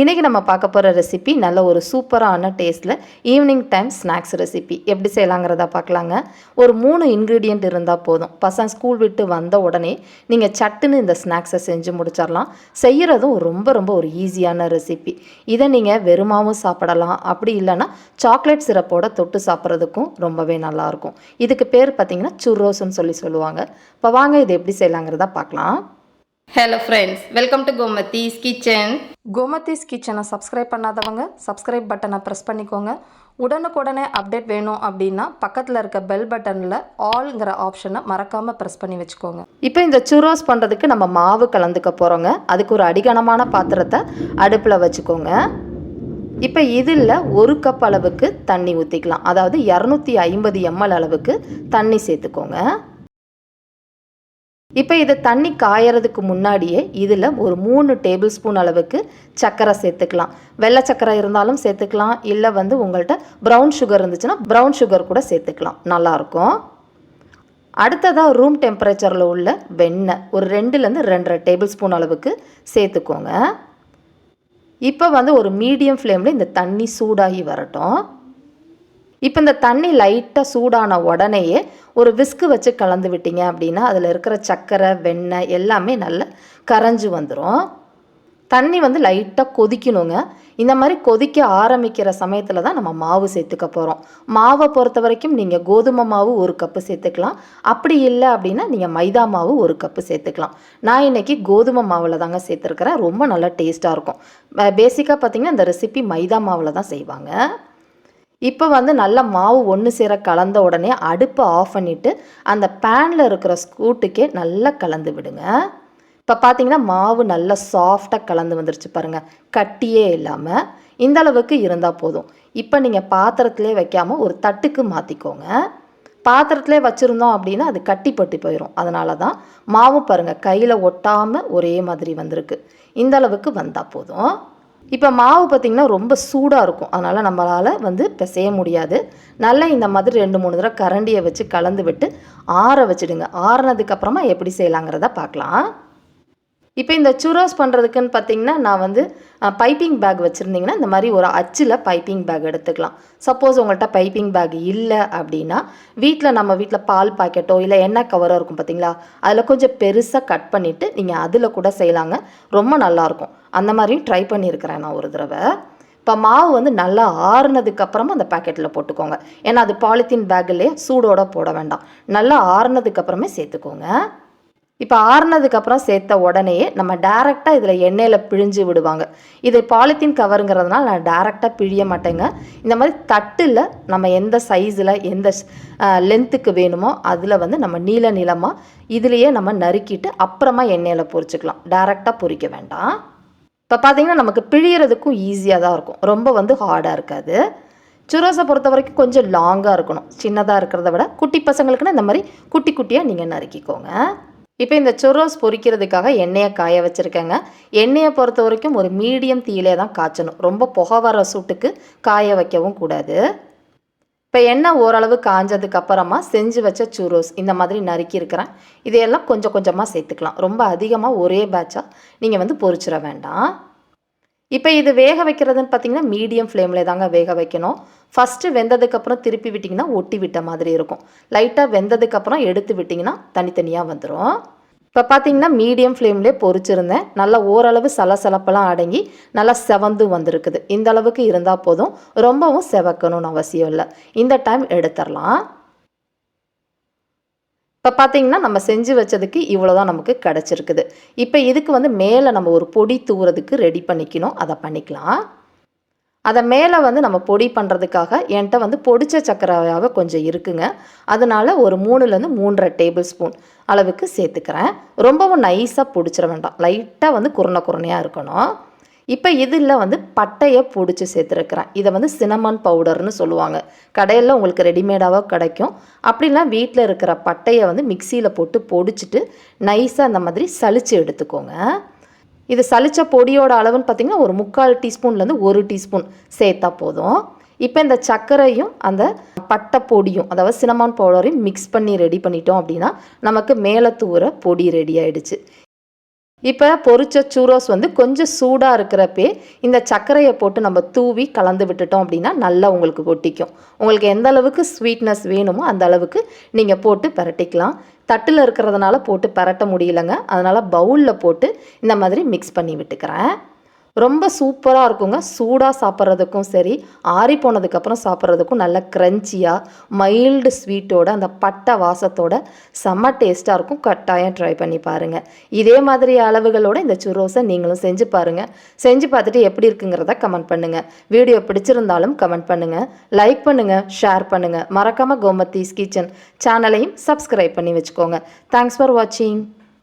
இன்றைக்கி நம்ம பார்க்க போகிற ரெசிபி நல்ல ஒரு சூப்பரான டேஸ்ட்டில் ஈவினிங் டைம் ஸ்நாக்ஸ் ரெசிபி எப்படி செய்யலாங்கிறத பார்க்கலாங்க. ஒரு மூணு இன்க்ரீடியண்ட் இருந்தால் போதும். பசங்க ஸ்கூல் விட்டு வந்த உடனே நீங்கள் சட்டுன்னு இந்த ஸ்நாக்ஸை செஞ்சு முடிச்சிடலாம் செய்கிறதும் ரொம்ப ரொம்ப ஒரு ஈஸியான ரெசிபி இதை நீங்கள் வெறுமாவும் சாப்பிடலாம். அப்படி இல்லைன்னா சாக்லேட் சிரப்போட தொட்டு சாப்பிட்றதுக்கும் ரொம்பவே நல்லாயிருக்கும். இதுக்கு பேர் பார்த்தீங்கன்னா சுர்ரோஸ்ன்னு சொல்லி சொல்லுவாங்க. இப்போ வாங்க இது எப்படி செய்யலாங்கிறத பார்க்கலாம். Hello friends welcome to Gomathi's kitchen Gomathi's கிச்சனை சப்ஸ்கிரைப் பண்ணாதவங்க சப்ஸ்கிரைப் பட்டனை ப்ரெஸ் பண்ணிக்கோங்க. உடனுக்குடனே அப்டேட் வேணும் அப்படின்னா பக்கத்தில் இருக்க பெல் பட்டனில் ஆல்ங்கிற ஆப்ஷனை மறக்காமல் ப்ரெஸ் பண்ணி வச்சுக்கோங்க. இப்போ இந்த சுரோஸ் பண்ணுறதுக்கு நம்ம மாவு கலந்துக்க போகிறோங்க அதுக்கு ஒரு அடிகனமான பாத்திரத்தை அடுப்பில் வச்சுக்கோங்க. இப்போ இதில் ஒரு கப் அளவுக்கு தண்ணி ஊற்றிக்கலாம் அதாவது இரநூத்தி ஐம்பது எம்எல் அளவுக்கு தண்ணி சேர்த்துக்கோங்க. இப்போ இது தண்ணி காயறதுக்கு முன்னாடியே இதில் ஒரு மூணு டேபிள் ஸ்பூன் அளவுக்கு சர்க்கரை சேர்த்துக்கலாம். வெள்ளை சர்க்கரை இருந்தாலும் சேர்த்துக்கலாம். இல்லை வந்து உங்கள்கிட்ட ப்ரௌன் சுகர் இருந்துச்சுன்னா ப்ரௌன் சுகர் கூட சேர்த்துக்கலாம். நல்லாயிருக்கும் அடுத்ததாக ரூம் டெம்பரேச்சரில் உள்ள வெண்ணெய் ஒரு ரெண்டுலேருந்து ரெண்டரை டேபிள் ஸ்பூன் அளவுக்கு சேர்த்துக்கோங்க. இப்போ வந்து ஒரு மீடியம் ஃப்ளேமில் இந்த தண்ணி சூடாகி வரட்டும். இப்போ இந்த தண்ணி லைட்டாக சூடான உடனேயே ஒரு விஸ்கு வச்சு கலந்து விட்டீங்க அப்படின்னா அதில் இருக்கிற சர்க்கரை வெண்ணெய் எல்லாமே நல்லா கரைஞ்சி வந்துடும் தண்ணி வந்து லைட்டாக கொதிக்கணுங்க. இந்த மாதிரி கொதிக்க ஆரம்பிக்கிற சமயத்தில் தான் நம்ம மாவு சேர்த்துக்க போகிறோம் மாவை பொறுத்த வரைக்கும் நீங்கள் கோதுமை மாவு ஒரு கப்பு சேர்த்துக்கலாம். அப்படி இல்லை அப்படின்னா நீங்கள் மைதா மாவு ஒரு கப்பு சேர்த்துக்கலாம். நான் இன்றைக்கி கோதுமை மாவில் தாங்க சேர்த்துருக்கிறேன். ரொம்ப நல்லா டேஸ்ட்டாக இருக்கும். பேசிக்காக பார்த்தீங்கன்னா இந்த ரெசிபி மைதா மாவில் தான் செய்வாங்க. இப்போ வந்து நல்லா மாவு ஒன்று சேர கலந்த உடனே அடுப்பை ஆஃப் பண்ணிவிட்டு அந்த பேனில் இருக்கிற ஸ்கூட்டுக்கே நல்லா கலந்து விடுங்க. இப்போ பார்த்தீங்கன்னா மாவு நல்லா சாஃப்டாக கலந்து வந்துருச்சு பாருங்கள் கட்டியே இல்லாமல் இந்த அளவுக்கு இருந்தால் போதும். இப்போ நீங்கள் பாத்திரத்திலே வைக்காமல் ஒரு தட்டுக்கு மாற்றிக்கோங்க பாத்திரத்திலே வச்சுருந்தோம் அப்படின்னா அது கட்டிப்பட்டு போயிடும் அதனால தான் மாவு பாருங்கள் கையில் ஒட்டாமல் ஒரே மாதிரி வந்திருக்கு. இந்த அளவுக்கு வந்தால் போதும். இப்போ மாவு பார்த்திங்கன்னா ரொம்ப சூடாக இருக்கும். அதனால் நம்மளால் வந்து பிசைய முடியாது. நல்லா இந்த மாதிரி ரெண்டு மூணு தடவை கரண்டியை வச்சு கலந்து விட்டு ஆற வச்சுடுங்க. ஆறுனதுக்கப்புறமா எப்படி செய்யலாங்கிறத பார்க்கலாம் இப்போ இந்த சுரோஸ் பண்ணுறதுக்குன்னு பார்த்தீங்கன்னா நான் வந்து பைப்பிங் பேக் வச்சுருந்தீங்கன்னா இந்த மாதிரி ஒரு அச்சில் பைப்பிங் பேக் எடுத்துக்கலாம். சப்போஸ் உங்கள்கிட்ட பைப்பிங் பேக் இல்லை அப்படின்னா வீட்டில் நம்ம வீட்டில் பால் பாக்கெட்டோ இல்லை எண்ணெய் கவரோ இருக்கும் பார்த்தீங்களா? அதில் கொஞ்சம் பெருசாக கட் பண்ணிவிட்டு நீங்கள் அதில் கூட செய்யலாங்க. ரொம்ப நல்லாயிருக்கும் அந்த மாதிரியும் ட்ரை பண்ணியிருக்கிறேன் நான் ஒரு தடவை. இப்போ மாவு வந்து நல்லா ஆறுனதுக்கப்புறமா அந்த பேக்கெட்டில் போட்டுக்கோங்க. ஏன்னா அது பாலித்தீன் பேக்கிலே சூடோடு போட வேண்டாம். நல்லா ஆறுனதுக்கப்புறமே சேர்த்துக்கோங்க. இப்போ ஆறுனதுக்கப்புறம் சேர்த்த உடனேயே நம்ம டேரெக்டாக இதில் எண்ணெயில் பிழிஞ்சு விடுவாங்க. இது பாலித்தீன் கவருங்கிறதுனால நான் டேரெக்டாக பிழிய மாட்டேங்க. இந்த மாதிரி தட்டில் நம்ம எந்த சைஸில் எந்த லென்த்துக்கு வேணுமோ அதில் வந்து நம்ம நீல நிலமாக இதுலேயே நம்ம நறுக்கிட்டு அப்புறமா எண்ணெயில் பொரிச்சுக்கலாம். டேரெக்டாக பொரிக்க வேண்டாம். இப்போ பார்த்தீங்கன்னா நமக்கு பிழியறதுக்கும் ஈஸியாக தான் இருக்கும். ரொம்ப வந்து ஹார்டாக இருக்காது. சுரோஸை பொறுத்த வரைக்கும் கொஞ்சம் லாங்காக இருக்கணும். சின்னதாக இருக்கிறத விட குட்டி பசங்களுக்குன்னா இந்த மாதிரி குட்டி குட்டியாக நீங்கள் நறுக்கிக்கோங்க. இப்போ இந்த சொரோஸ் பொரிக்கிறதுக்காக எண்ணெயை காய வச்சுருக்கேங்க. எண்ணெயை பொறுத்த வரைக்கும் ஒரு மீடியம் தீயிலே தான் காய்ச்சணும். ரொம்ப புகை வர சூட்டுக்கு காய வைக்கவும் கூடாது. இப்போ எண்ணெய் ஓரளவு காஞ்சதுக்கு அப்புறமா செஞ்சு வச்ச சுரோஸ் இந்த மாதிரி நறுக்கி இருக்கிறேன். இதையெல்லாம் கொஞ்சம் கொஞ்சமாக சேர்த்துக்கலாம். ரொம்ப அதிகமாக ஒரே பேட்சாக நீங்கள் வந்து பொரிச்சிட வேண்டாம். இப்போ இது வேக வைக்கிறதுன்னு பார்த்தீங்கன்னா மீடியம் ஃப்ளேமில் தாங்க வேக வைக்கணும். ஃபஸ்ட்டு வெந்ததுக்கப்புறம் திருப்பி விட்டிங்கன்னா ஒட்டி விட்ட மாதிரி இருக்கும். லைட்டாக வெந்ததுக்கப்புறம் எடுத்து விட்டிங்கன்னா தனித்தனியாக வந்துடும் இப்போ பார்த்தீங்கன்னா மீடியம் ஃப்ளேம்லேயே பொரிச்சிருந்தேன் நல்லா ஓரளவு சலசலப்பெல்லாம் அடங்கி நல்லா செவந்து வந்திருக்குது. இந்த அளவுக்கு இருந்தால் போதும். ரொம்பவும் செவக்கணும்னு அவசியம் இல்லை. இந்த டைம் எடுத்துடலாம் இப்போ பார்த்தீங்கன்னா நம்ம செஞ்சு வச்சதுக்கு இவ்வளோ தான் நமக்கு கிடச்சிருக்குது. இப்போ இதுக்கு வந்து மேலே நம்ம ஒரு பொடி தூவுறதுக்கு ரெடி பண்ணிக்கணும். அதை பண்ணிக்கலாம். அதை மேலே வந்து நம்ம பொடி பண்ணுறதுக்காக என்கிட்ட வந்து பொடிச்ச சக்கரையாக கொஞ்சம் இருக்குங்க. அதனால் ஒரு மூணுலேருந்து மூன்றரை டேபிள் ஸ்பூன் அளவுக்கு சேர்த்துக்கிறேன். ரொம்பவும் நைஸாக பிடிச்சிட வேண்டாம். லைட்டாக வந்து குருணை குருணையாக இருக்கணும். இப்போ இதில் வந்து பட்டையை பிடிச்சி சேர்த்துருக்குறேன். இதை வந்து சினமன் பவுடர்னு சொல்லுவாங்க. கடையில் உங்களுக்கு ரெடிமேடாக கிடைக்கும். அப்படிலாம் வீட்டில் இருக்கிற பட்டையை வந்து மிக்சியில் போட்டு பொடிச்சிட்டு நைஸாக அந்த மாதிரி சளிச்சு எடுத்துக்கோங்க. இது சளிச்ச பொடியோட அளவுன்னு பார்த்திங்கன்னா ஒரு முக்கால் டீஸ்பூன்லேருந்து ஒரு டீஸ்பூன் சேர்த்தா போதும். இப்போ இந்த சர்க்கரையும் அந்த பட்டை பொடியும் அதாவது சினமான் பவுடரையும் மிக்ஸ் பண்ணி ரெடி பண்ணிட்டோம் அப்படின்னா நமக்கு மேலே தூர பொடி ரெடி ஆகிடுச்சு இப்போ பொரிச்ச சூரோஸ் வந்து கொஞ்சம் சூடாக இருக்கிறப்பே இந்த சர்க்கரையை போட்டு நம்ம தூவி கலந்து விட்டுட்டோம் அப்படின்னா நல்லா உங்களுக்கு ஒட்டிக்கும் உங்களுக்கு எந்த அளவுக்கு ஸ்வீட்னஸ் வேணுமோ அந்த அளவுக்கு நீங்கள் போட்டு பரட்டிக்கலாம். தட்டில் இருக்கிறதுனால போட்டு பரட்ட முடியலங்க. அதனால் பவுலில் போட்டு இந்த மாதிரி மிக்ஸ் பண்ணி விட்டுக்கிறேன். ரொம்ப சூப்பராக இருக்குங்க. சூடாக சாப்பிட்றதுக்கும் சரி ஆறி போனதுக்கப்புறம் சாப்பிட்றதுக்கும் நல்ல க்ரன்ச்சியாக மைல்டு ஸ்வீட்டோட அந்த பட்டை வாசத்தோட செம்ம டேஸ்ட்டாக இருக்கும். கட்டாயம் ட்ரை பண்ணி பாருங்கள் இதே மாதிரி அளவுகளோட இந்த சுரோஸை நீங்களும் செஞ்சு பாருங்கள் செஞ்சு பார்த்துட்டு எப்படி இருக்குங்கிறத கமெண்ட் பண்ணுங்கள் வீடியோ பிடிச்சிருந்தாலும் கமெண்ட் பண்ணுங்கள் லைக் பண்ணுங்கள் ஷேர் பண்ணுங்கள் மறக்காமல் கோமத்தீஸ் கிச்சன் சேனலையும் சப்ஸ்கிரைப் பண்ணி வச்சுக்கோங்க. தேங்க்ஸ் ஃபார் வாட்சிங்